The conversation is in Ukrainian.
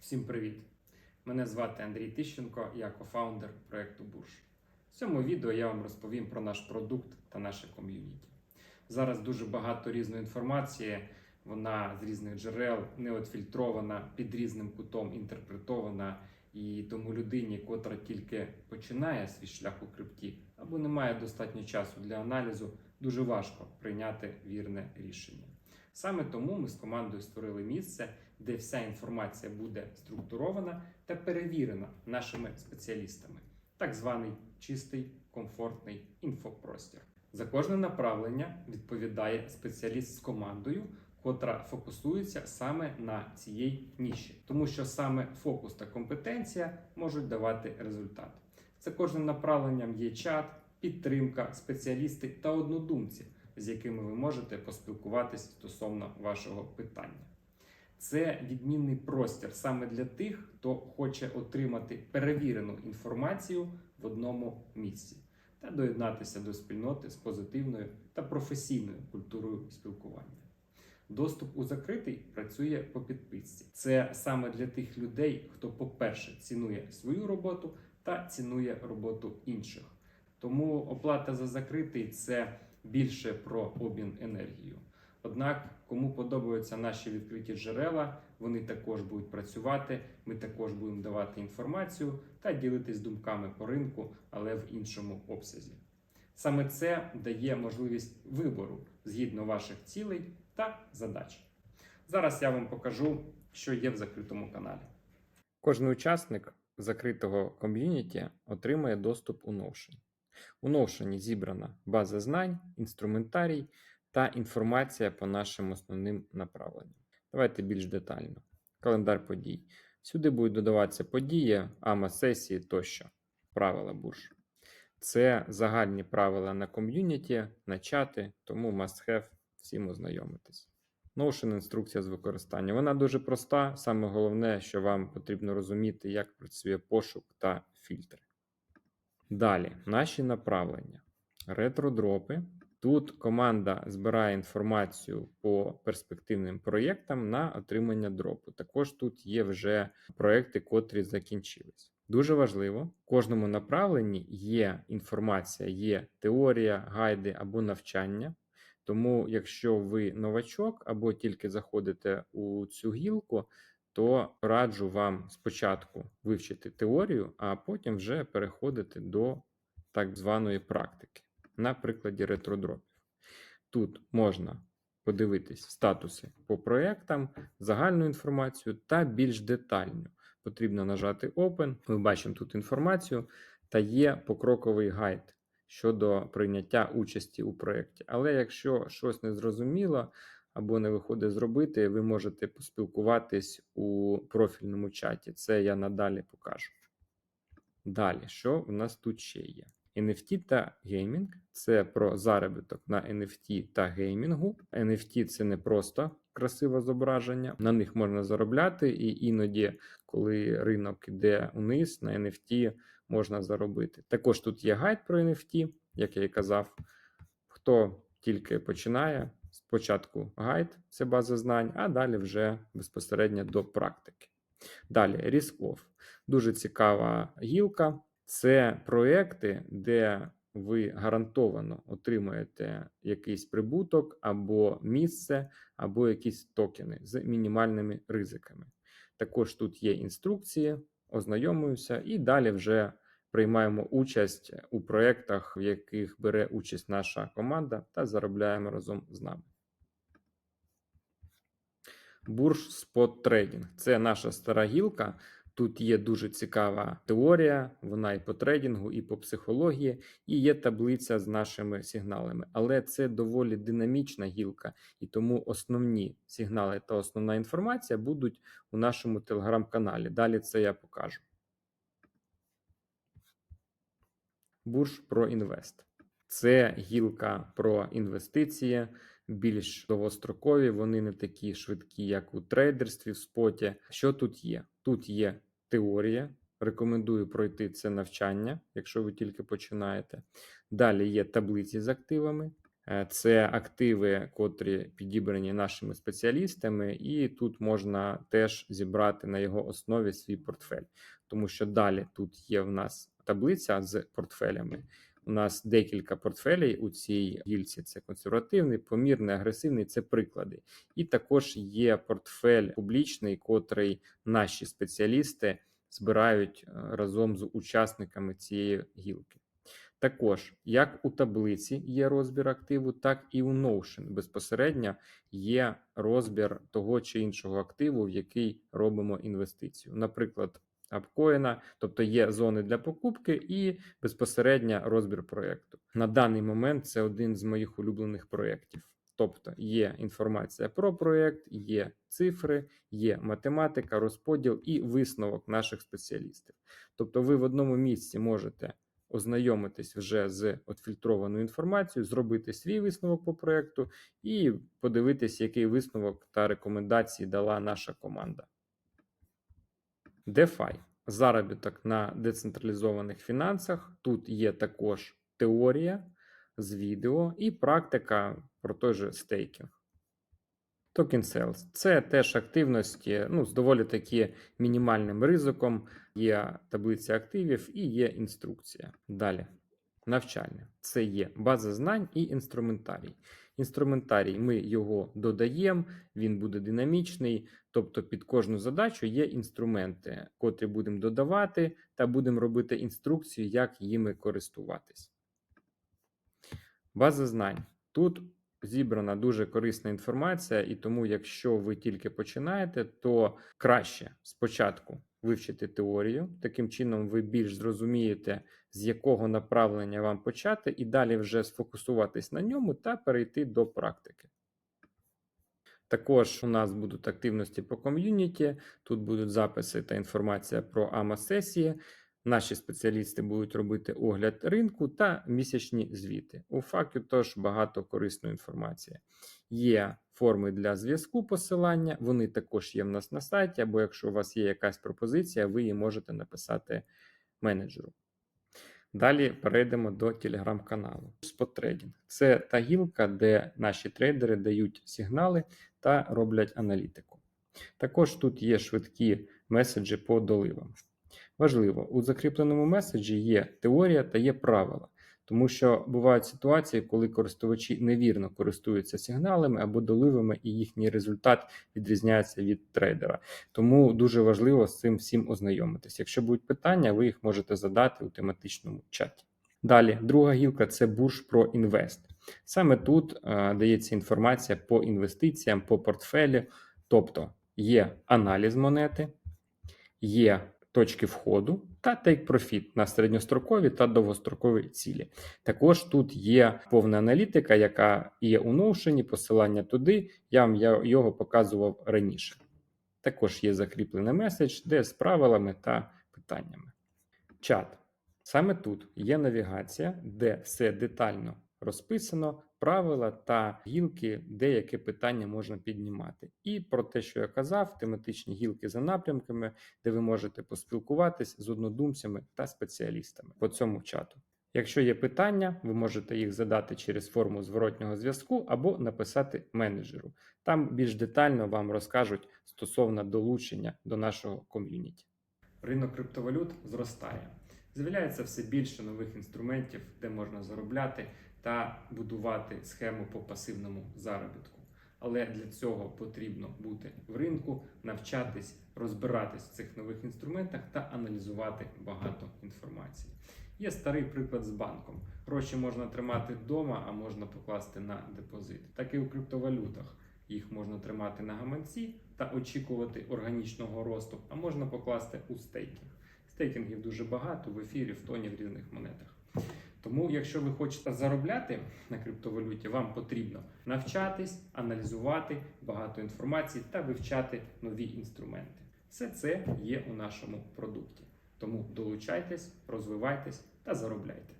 Всім привіт! Мене звати Андрій Тищенко, я кофаундер проекту Бурж. В цьому відео я вам розповім про наш продукт та наше ком'юніті. Зараз дуже багато різної інформації, вона з різних джерел не от під різним кутом інтерпретована. І тому людині, котра тільки починає свій шлях у крипті або не має достатньо часу для аналізу, дуже важко прийняти вірне рішення. Саме тому ми з командою створили місце, де вся інформація буде структурована та перевірена нашими спеціалістами, так званий чистий комфортний інфопростір. За кожне направлення відповідає спеціаліст з командою, котра фокусується саме на цієї ніші, тому що саме фокус та компетенція можуть давати результат. За кожним направленням є чат, підтримка, спеціалісти та однодумці, з якими ви можете поспілкуватись стосовно вашого питання. Це відмінний простір саме для тих, хто хоче отримати перевірену інформацію в одному місці та доєднатися до спільноти з позитивною та професійною культурою спілкування. Доступ у закритий працює по підписці. Це саме для тих людей, хто, по-перше, цінує свою роботу та цінує роботу інших. Тому оплата за закритий це більше про обмін енергією. Однак, кому подобаються наші відкриті джерела, вони також будуть працювати. Ми також будемо давати інформацію та ділитись думками по ринку, але в іншому обсязі. Саме це дає можливість вибору згідно ваших цілей та задач. Зараз я вам покажу, що є в закритому каналі. Кожен учасник закритого ком'юніті отримує доступ у Notion. У Notion зібрана база знань, інструментарій та інформація по нашим основним направленням. Давайте більш детально. Календар подій. Сюди будуть додаватися події, ама сесії тощо. Правила бурж. Це загальні правила на ком'юніті, на чати, тому must have всім ознайомитись. Notion інструкція з використання. Вона дуже проста. Саме головне, що вам потрібно розуміти, як працює пошук та фільтри. Далі, наші направлення. Ретродропи. Тут команда збирає інформацію по перспективним проєктам на отримання дропу. Також тут є вже проекти, котрі закінчились. Дуже важливо, в кожному направленні є інформація, є теорія, гайди або навчання. Тому, якщо ви новачок або тільки заходите у цю гілку, то раджу вам спочатку вивчити теорію, а потім вже переходити до так званої практики на прикладі ретродропів. Тут можна подивитись статуси по проєктам, загальну інформацію та більш детальну. Потрібно нажати Open. Ми бачимо тут інформацію та є покроковий гайд щодо прийняття участі у проєкті. Але якщо щось не зрозуміло або не виходить зробити, ви можете поспілкуватись у профільному чаті. Це я надалі покажу. Далі, що в нас тут ще є? NFT та геймінг це про заробіток на NFT та геймінгу. NFT це не просто красиве зображення, на них можна заробляти, і іноді, коли ринок іде униз, на NFT можна заробити. Також тут є гайд про NFT, як я і казав. Хто тільки починає, спочатку гайд це база знань, а далі вже безпосередньо до практики. Далі Off. Дуже цікава гілка. Це проекти, де ви гарантовано отримаєте якийсь прибуток, або місце, або якісь токени з мінімальними ризиками. Також тут є інструкції, ознайомуюся, і далі вже приймаємо участь у проєктах, в яких бере участь наша команда, та заробляємо разом з нами. Бурж Spot Trading – це наша стара гілка. Тут є дуже цікава теорія, вона і по трейдингу, і по психології, і є таблиця з нашими сигналами. Але це доволі динамічна гілка, і тому основні сигнали та основна інформація будуть у нашому телеграм-каналі. Далі це я покажу. Бурж про інвест. Це гілка про інвестиції, більш довгострокові, вони не такі швидкі, як у трейдерстві в споті. Що тут є? Тут є теорія. Рекомендую пройти це навчання, якщо ви тільки починаєте. Далі є таблиці з активами, Е, Це активи, котрі підібрані нашими спеціалістами, і тут можна теж зібрати на його основі свій портфель, тому що далі тут є в нас таблиця з портфелями. У нас декілька портфелей у цій гільці: це консервативний, помірний, агресивний це приклади. І також є портфель публічний, котрий наші спеціалісти збирають е, разом з учасниками цієї гілки. Також, як у таблиці є розбір активу, так і у Notion безпосередньо є розбір того чи іншого активу, в який робимо інвестицію. Наприклад, апкоїна, тобто є зони для покупки і безпосередньо розбір проєкту. На даний момент це один з моїх улюблених проєктів. Тобто є інформація про проєкт, є цифри, є математика, розподіл і висновок наших спеціалістів. Тобто, ви в одному місці можете ознайомитись вже з отфільтрованою інформацією, зробити свій висновок по проєкту і подивитись, який висновок та рекомендації дала наша команда. DeFi – заробіток на децентралізованих фінансах. Тут є також теорія з відео і практика про той же стейкінг. Токен Sales – це теж активності ну, з доволі таки мінімальним ризиком. Є таблиця активів і є інструкція. Далі. Навчання це є база знань і інструментарій. Інструментарій ми його додаємо, він буде динамічний, тобто під кожну задачу є інструменти, котрі будемо додавати, та будемо робити інструкцію, як їми користуватись. База знань. Тут зібрана дуже корисна інформація, і тому, якщо ви тільки починаєте, то краще спочатку вивчити теорію. Таким чином, ви більш зрозумієте, з якого направлення вам почати, і далі вже сфокусуватись на ньому та перейти до практики. Також у нас будуть активності по ком'юніті, тут будуть записи та інформація про АМА-сесії. Наші спеціалісти будуть робити огляд ринку та місячні звіти. У ФАКю теж багато корисної інформації. Є форми для зв'язку посилання, вони також є в нас на сайті, або якщо у вас є якась пропозиція, ви її можете написати менеджеру. Далі перейдемо до телеграм-каналу. Споттрейдинг – це та гілка, де наші трейдери дають сигнали та роблять аналітику. Також тут є швидкі меседжі по доливам. Важливо, у закріпленому меседжі є теорія та є правила, тому що бувають ситуації, коли користувачі невірно користуються сигналами або доливами, і їхній результат відрізняється від трейдера. Тому дуже важливо з цим всім ознайомитись. Якщо будуть питання, ви їх можете задати у тематичному чаті. Далі, друга гілка це бурж про інвест. Саме тут е, дається інформація по інвестиціям, по портфелю, тобто є аналіз монети, є точки входу та take profit на середньострокові та довгострокові цілі. Також тут є повна аналітика, яка є у Notion, посилання туди. Я вам його показував раніше. Також є закріплений меседж, де з правилами та питаннями. Чат. Саме тут є навігація, де все детально розписано, правила та гілки, деякі питання можна піднімати. І про те, що я казав, тематичні гілки за напрямками, де ви можете поспілкуватись з однодумцями та спеціалістами по цьому чату. Якщо є питання, ви можете їх задати через форму зворотнього зв'язку або написати менеджеру. Там більш детально вам розкажуть стосовно долучення до нашого ком'юніті. Ринок криптовалют зростає. З'являється все більше нових інструментів, де можна заробляти та будувати схему по пасивному заробітку. Але для цього потрібно бути в ринку, навчатись, розбиратись в цих нових інструментах та аналізувати багато інформації. Є старий приклад з банком. Гроші можна тримати вдома, а можна покласти на депозит. Так і у криптовалютах. Їх можна тримати на гаманці та очікувати органічного росту, а можна покласти у стейкінг. Стейкінгів дуже багато в ефірі, в тоні в різних монетах. Тому, якщо ви хочете заробляти на криптовалюті, вам потрібно навчатись, аналізувати багато інформації та вивчати нові інструменти. Все це є у нашому продукті. Тому долучайтесь, розвивайтесь та заробляйте.